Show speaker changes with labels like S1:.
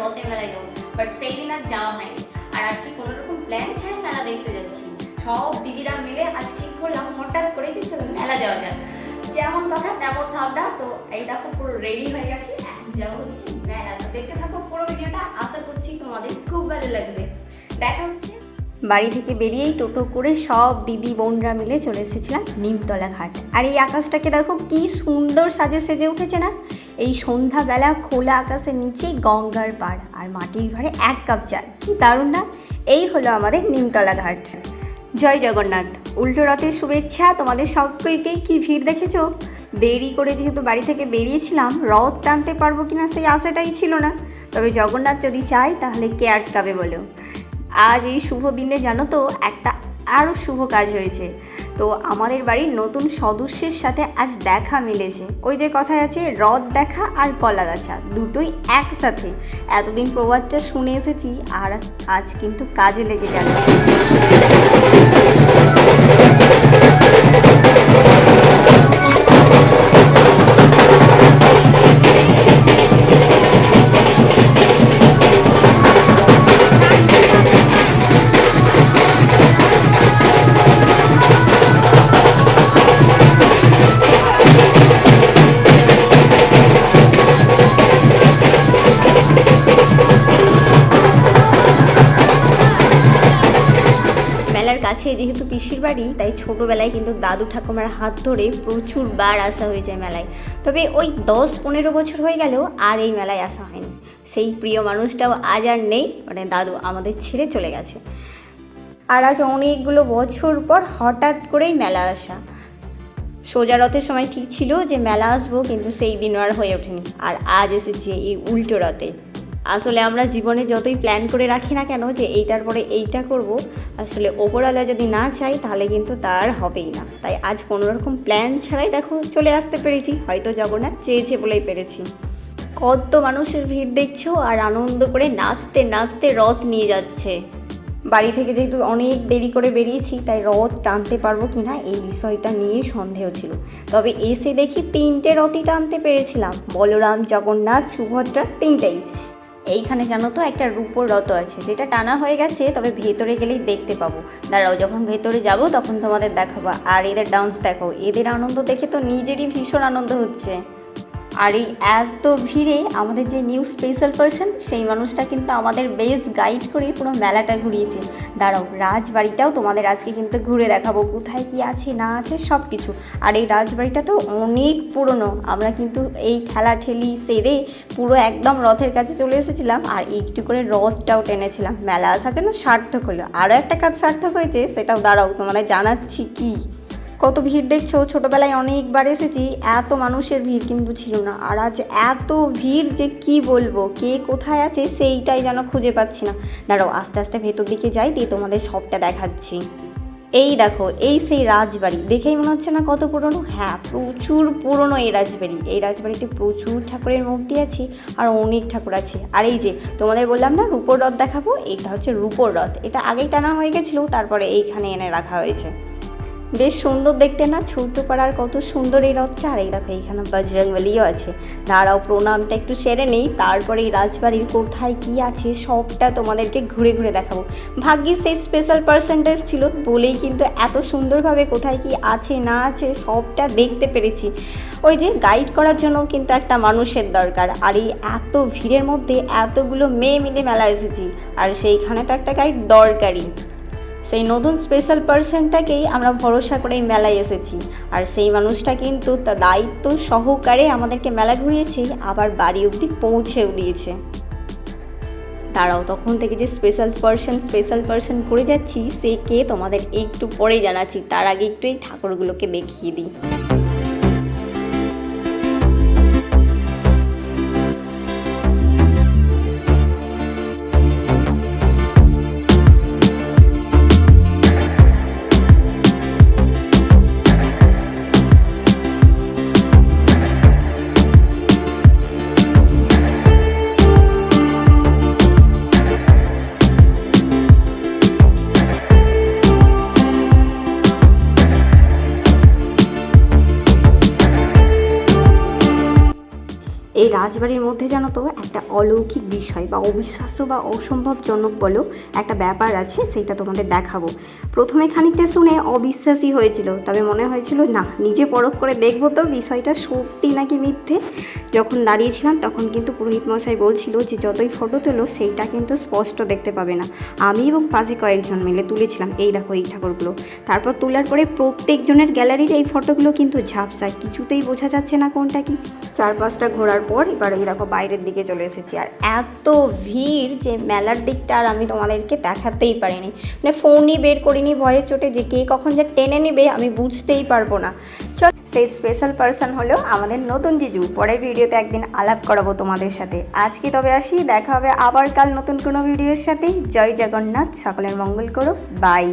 S1: রথে মেলায় যাব। বাট সেই দিন আর যাওয়া হয়নি। আর আজকে কোনো রকম প্ল্যান ছাড়াই মেলা দেখতে যাচ্ছি। সব দিদিরা মিলে আজ ঠিক করলাম, হঠাৎ করে যে চলো মেলা যাওয়া যায় যেমন কথা, তেমন ভাবনা। তো এই দেখো, পুরো রেডি হয়ে গেছে। এখন যাব হচ্ছে মেলা। তো দেখতে থাকো পুরো ভিডিওটা। আশা করছি তোমাদের খুব ভালো লাগবে। দেখা হচ্ছে। বাড়ি থেকে বেরিয়েই টোটো করে সব দিদি বোনরা মিলে চলে এসেছিলাম নিমতলা ঘাট। আর এই আকাশটাকে দেখো, কি সুন্দর সাজে সেজে উঠেছে না? এই সন্ধ্যাবেলা খোলা আকাশের নিচে গঙ্গার পাড় আর মাটির ঘরে এক কাপ চা। কি দারুণ না? এই হলো আমাদের নিমতলা ঘাট। জয় জগন্নাথ। উল্টো রথের শুভেচ্ছা তোমাদের সকলকেই কি ভিড় দেখেছ? দেরি করে যেহেতু বাড়ি থেকে বেরিয়েছিলাম, রথ টানতে পারব কিনা সেই আশাটাই ছিল না। তবে জগন্নাথ যদি চায়, তাহলে কে আটকাবে বলো? আজ এই শুভ দিনে জানো তো, একটা আরও শুভ কাজ হয়েছে। তো আমাদের বাড়ির নতুন সদস্যের সাথে আজ দেখা মিলেছে। ওই যে কথায় আছে রথ দেখা আর কলা গাছা, দুটোই একসাথে। এতদিন প্রবাদটা শুনে এসেছি, আর আজ কিন্তু কাজে লেগে গেল। কাছে যেহেতু পিসির বাড়ি, তাই ছোটোবেলায় কিন্তু দাদু ঠাকুমার হাত ধরে প্রচুর বার আসা হয়ে যায় মেলায়। তবে ওই দশ পনেরো বছর হয়ে গেলেও আর এই মেলায় আসা হয়নি। সেই প্রিয় মানুষটাও আজ আর নেই মানে দাদু আমাদের ছেড়ে চলে গেছে। আর আজ অনেকগুলো বছর পর হঠাৎ করেই মেলা আসা। সোজা রথের সময় ঠিক ছিল যে মেলা আসব, কিন্তু সেই দিন আর হয়ে ওঠেনি। আর আজ এসেছে এই উল্টো রথে। আসলে আমরা জীবনে যতই প্ল্যান করে রাখি না কেন যে এইটার পরে এইটা করব, আসলে ওপরওয়ালা যদি না চাই তাহলে কিন্তু তার হবেই না। তাই আজ কোনো রকম প্ল্যান ছাড়াই দেখো চলে আসতে পেরেছি, হয়তো জগন্নাথ চেয়েছে বলেই পেরেছি। কত মানুষের ভিড় দেখছ আর আনন্দ করে নাচতে নাচতে রথ নিয়ে যাচ্ছে। বাড়ি থেকে যেহেতু অনেক দেরি করে বেরিয়েছি, তাই রথ টানতে পারব কি না এই বিষয়টা নিয়ে সন্দেহ ছিল। তবে এসে দেখি তিনটে রথই টানতে পেরেছিলাম। বলরাম, জগন্নাথ সুভদ্রা তিনটেই। এইখানে জানো তো একটা রূপোর রথ আছে, যেটা টানা হয়ে গেছে, তবে ভেতরে গেলেই দেখতে পাবো। দাঁড়াও, যখন ভেতরে যাব, তখন তোমাদের দেখাবো। আর এদের ডান্স দেখো, এদের আনন্দ দেখে তো নিজেরই ভীষণ আনন্দ হচ্ছে। আর এই এত ভিড়ে আমাদের যে নিউ স্পেশাল পার্সন, সেই মানুষটা কিন্তু আমাদের বেশ গাইড করে পুরো মেলাটা ঘুরিয়েছে। দাঁড়াও, রাজবাড়িটাও তোমাদের আজকে কিন্তু ঘুরে দেখাবো। কোথায় কি আছে, না আছে সব কিছু আর এই রাজবাড়িটা তো অনেক পুরনো। আমরা কিন্তু এই ঠেলা ঠেলি সেরে পুরো একদম রথের কাছে চলে এসেছিলাম আর একটু করে রথটাও টেনেছিলাম। মেলা আসা যেন সার্থক হলো। আরও একটা কাজ সার্থক হয়েছে, সেটাও দাঁড়াও, তোমাদের জানাচ্ছি কি। কত ভিড় দেখছ? ছোটোবেলায় অনেকবার এসেছি, এত মানুষের ভিড় কিন্তু ছিল না। আর আজ এত ভিড় যে কি বলব? কে কোথায় আছে সেইটাই যেন খুঁজে পাচ্ছি না। দাঁড়াও, আস্তে আস্তে ভেতর দিকে যাই, দিয়ে তোমাদের সবটা দেখাচ্ছি। এই দেখো, এই সেই রাজবাড়ি। দেখেই মনে হচ্ছে না কত পুরনো? হ্যাঁ প্রচুর পুরনো এই রাজবাড়ি। এই রাজবাড়িতে প্রচুর ঠাকুরের মূর্তি আছে আর অনেক ঠাকুর আছে। আর এই যে, তোমাদের বললাম না রূপোর রথ দেখাবো? এটা হচ্ছে রূপোর রথ। এটা আগেই টানা হয়ে গেছিল, তারপরে এইখানে এনে রাখা হয়েছে। বেশ সুন্দর দেখতে না? ছোট্ট পাড়ার কত সুন্দর এই রথটা। আর এই দেখো, এইখানে বজরংবলিও আছে। দাঁড়াও, প্রণামটা একটু সেরে নেই। তারপরে এই রাজবাড়ির কোথায় কি আছে, সবটা তোমাদেরকে ঘুরে ঘুরে দেখাবো। ভাগ্যিস সেই স্পেশাল পার্সেন্টেজ ছিল, বলেই কিন্তু এত সুন্দরভাবে কোথায় কি আছে, না আছে, সবটা দেখতে পেরেছি। ওই যে গাইড করার জন্য কিন্তু একটা মানুষের দরকার। আর এই এত ভিড়ের মধ্যে এতগুলো মেয়ে মিলে মেলা এসেছি। আর সেইখানে তো একটা গাইড দরকারি সেই নতুন স্পেশাল পার্সনটাকেই আমরা ভরসা করে মেলায় এসেছি। আর সেই মানুষটা কিন্তু তার দায়িত্ব সহকারে আমাদেরকে মেলা ঘুরিয়েছে, আবার বাড়ি অবধি পৌঁছেও দিয়েছে। তারাও তখন থেকে যে স্পেশাল পার্সন স্পেশাল পার্সন করে যাচ্ছি, সে কে তোমাদের একটু পরে জানাচ্ছি। তার আগে একটু এই ঠাকুরগুলোকে দেখিয়ে দিই। এই রাজবাড়ির মধ্যে জানো তো একটা অলৌকিক বিষয় বা অবিশ্বাস্য বা অসম্ভবজনক বলো একটা ব্যাপার আছে সেটা তোমাদের দেখাবো। প্রথমে খানিকটা শুনে অবিশ্বাসী হয়েছিল, তবে মনে হয়েছিল, না, নিজে পরখ করে দেখব তো বিষয়টা সত্যি নাকি মিথ্যে? যখন দাঁড়িয়েছিলাম, তখন কিন্তু পুরোহিত মশাই বলছিল যে, যতই ফটো তোলো, সেইটা কিন্তু স্পষ্ট দেখতে পাবে না। আমি এবং পাশে কয়েকজন মিলে তুলেছিলাম, এই দেখো, এই ঠাকুরগুলো। তারপর তোলার পরে প্রত্যেকজনের গ্যালারির এই ফটোগুলো কিন্তু ঝাপসা, কিছুতেই বোঝা যাচ্ছে না কোনটা কি। চার পাঁচটা ঘোরার পর এবার এই দেখো বাইরের দিকে চলে এসেছি। আর এত ভিড় যে মেলার দিকটা আর আমি তোমাদেরকে দেখাতেই পারিনি। মানে ফোনই বের করিনি ভয়ে চোটে যে কে কখন যে টেনে নেবে আমি বুঝতেই পারব না। চল, সেই স্পেশাল পার্সন হলো আমাদের নতুন জিজু। পরের ভিডিওতে একদিন আলাপ করাবো তোমাদের সাথে। আজকে তবে আসি, দেখা হবে আবার কাল নতুন কোনো ভিডিওর সাথে জয় জগন্নাথ, সকলের মঙ্গল করো বাই